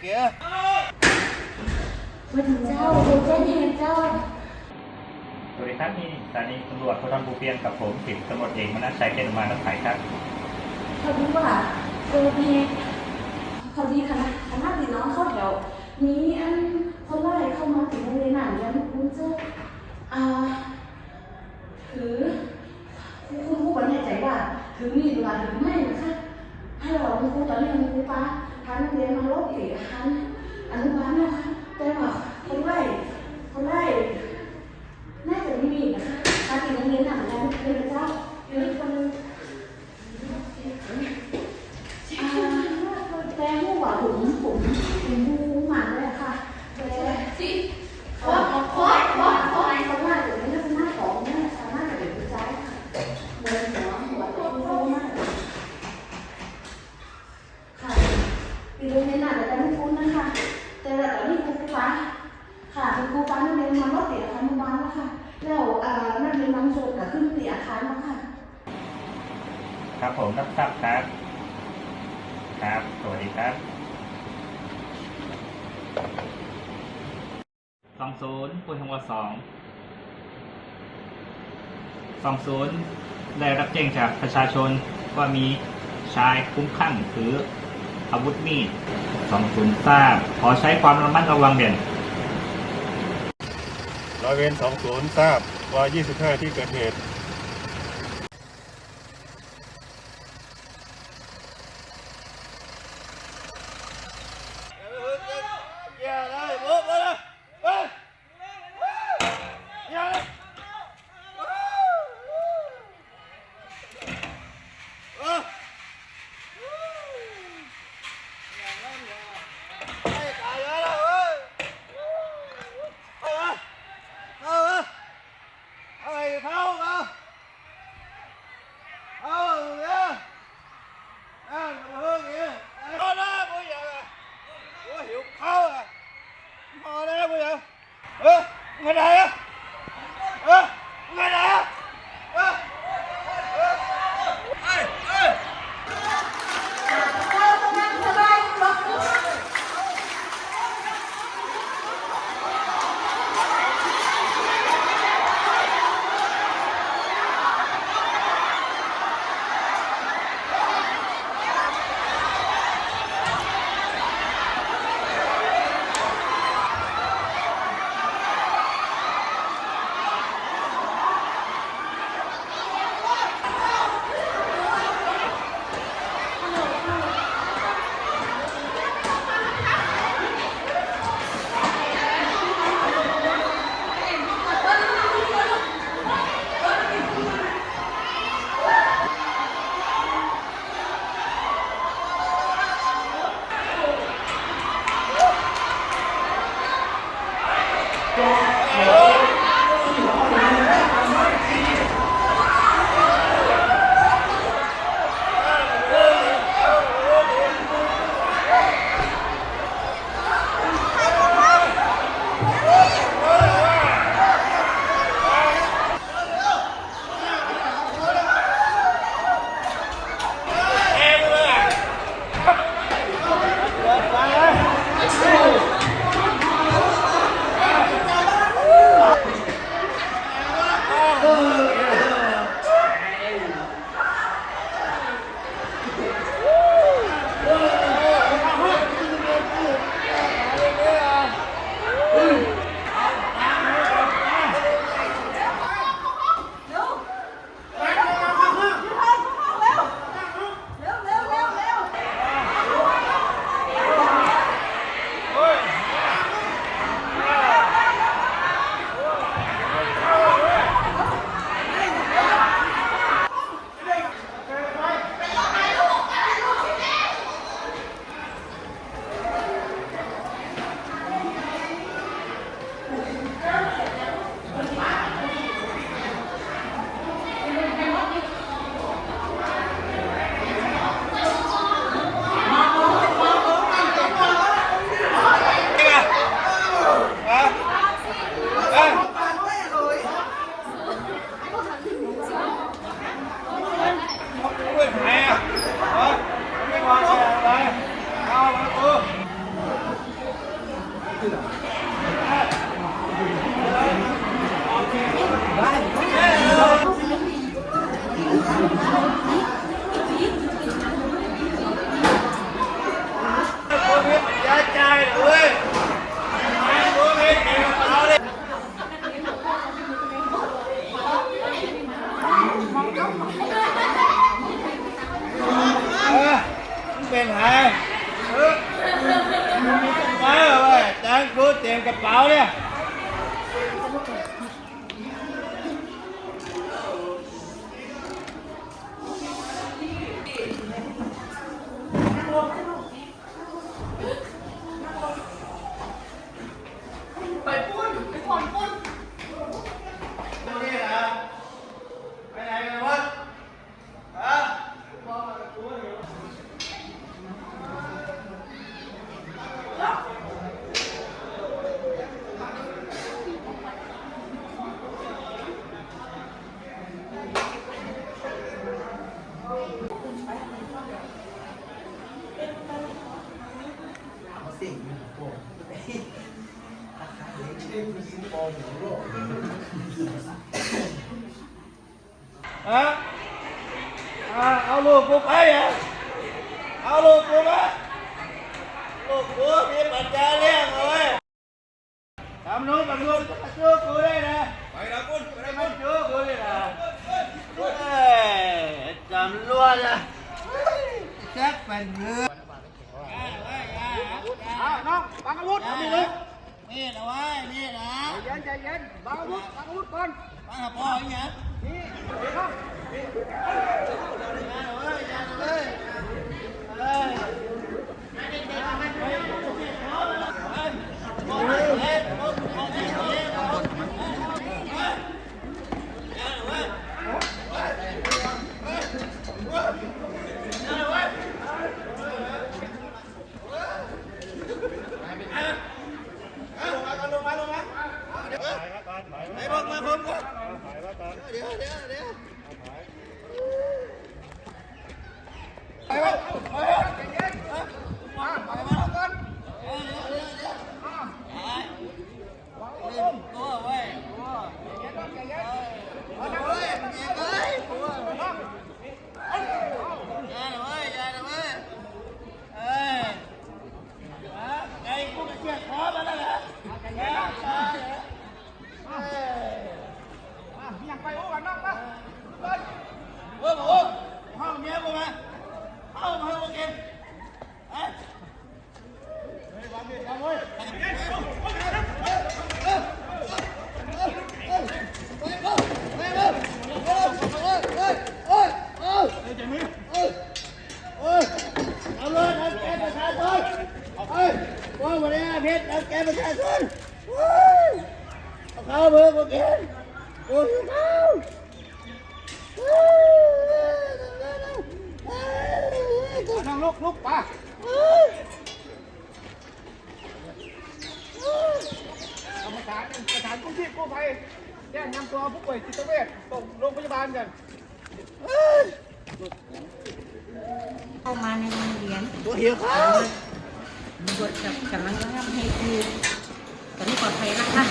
เกียร์มาถึงเจ้าโดนแจ้งเหตุเจ้า สวัสดีครับนี่สถานีตำรวจภูธรภูเพียงกับผมสิบตำรวจเอกมนัสชัยเกณฑ์มารับสายครับเขาดีว่าเจอเหตุเขาดีคณะคณะพี่น้องเข้าแถวมีอันคนไล่เข้ามาถึงโรงเรียนหนังยันคุณเจ้าอ่าถือคุณครูผู้บรรยายใจว่าถือมีดมาหรือไม่นะคะให้เราคุณครูตอนนี้คุณครูป้าพานักเรียนมาลบเอกทันอนุบาลนะคะแต่ว่าคนไล่คนไล่ น่าจะไม่มีนะคะมาถึงโรงเรียนหนังแล้วเป็นเจ้าอยู่ที่คนนึงอ่าแต่หัวผมผมผมหูหมันเลยค่ะแต่สิขอขอขอขอขอเขาว่าเดี๋ยวนี้น่าจะหน้าสองน่าจะน่าจะเป็นผู้ชายค่ะเดินหัวหัวตัวโตมากค่ะ ปีโรงเรียนหนังแต่ไม่คุ้นนะคะ แต่ตอนนี้ครูฟ้าค่ะคุณครูป้านักเรียนมาลดเสียอาคารเมื่อวานแล้วค่ะแล้วเอ่อนักเรียนบางส่วนก็ขึ้นเสียอาคารแล้วค่ะ ครับผมรับทราบครับ ครับ สวัสดีครับสองศูนย์ปุยทงวสองสองศูนย์ได้รับแจ้งจากประชาชนว่ามีชายคุ้มคลั่งถือ อาวุธมีดสองศูนย์ทราบ ขอใช้ความระมัดระวังเด่นร้อยเวรสองศูนย์ทราบว่ายี่สิบห้าที่เกิดเหตุ เออมึงไปไหนอะเออมึงไปไหนอะเออ ฮะอ่าเอาลูกกูไปอะเอาลูกกูมาลูกกูมีปัญญาเลี้ยงเอาไว้ทำนู้นทำนู้นมาช่วยกูได้นะไปนะคุณไปนะคุณช่วยกูได้นะเฮ้ยจำล้วนนะแจ็คเป็นเนื้อเอาน้องบังอาวุธเอามีเลย นี่นะว้นี่นะใจเย็นใจเย็นบางอาวุธบางอาวุธก่อนบางหาพ่ออย่างเงี้ย ไอ้บอกมาผมก่อนเดี๋ยวเดี๋ยวเดี๋ยวไปไปไปมาไปมาก่อนเดี๋ยวเดี๋ยวเดี๋ยวตัวเว้ยตัวเอาเว้ยเย็นเว้ยตัวอย่าเว้ยอย่าเว้ยเอ้ยไอ้กูเจ็บคอมาแล้วเหรอใจเย็นใจเย็น ยังไปโอ้กันน้องปะ เฮ้ยโอ้ห้องเมียกูมาเอามาให้กูกินเฮ้ยเอาเลยเอาแกประชาชนเฮ้ยว่าวันนี้เพชรเอาแกประชาชน เอาข้าวมือกูกินกูหิวข้าวน้องลุกลุกปะกรรมการสถานกู้ชีพกู้ภัยแจ้งนำตัวผู้ป่วยจิตเวชส่งโรงพยาบาลกันเข้ามาในโรงเรียนตัวหิวข้าวตรวจจับกำลังระงับเหตุอยู่ตอนนี้ปลอดภัยนะคะ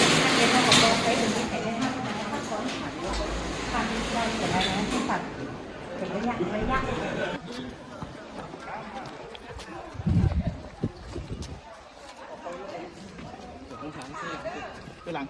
นัก เรียนผู้ปกครองใช้ถึงที่ใส่ได้ห้ามนะคะขอให้ผ่านผ่านได้แต่ละนะที่ตัดเป็นระยะระยะไปหลัง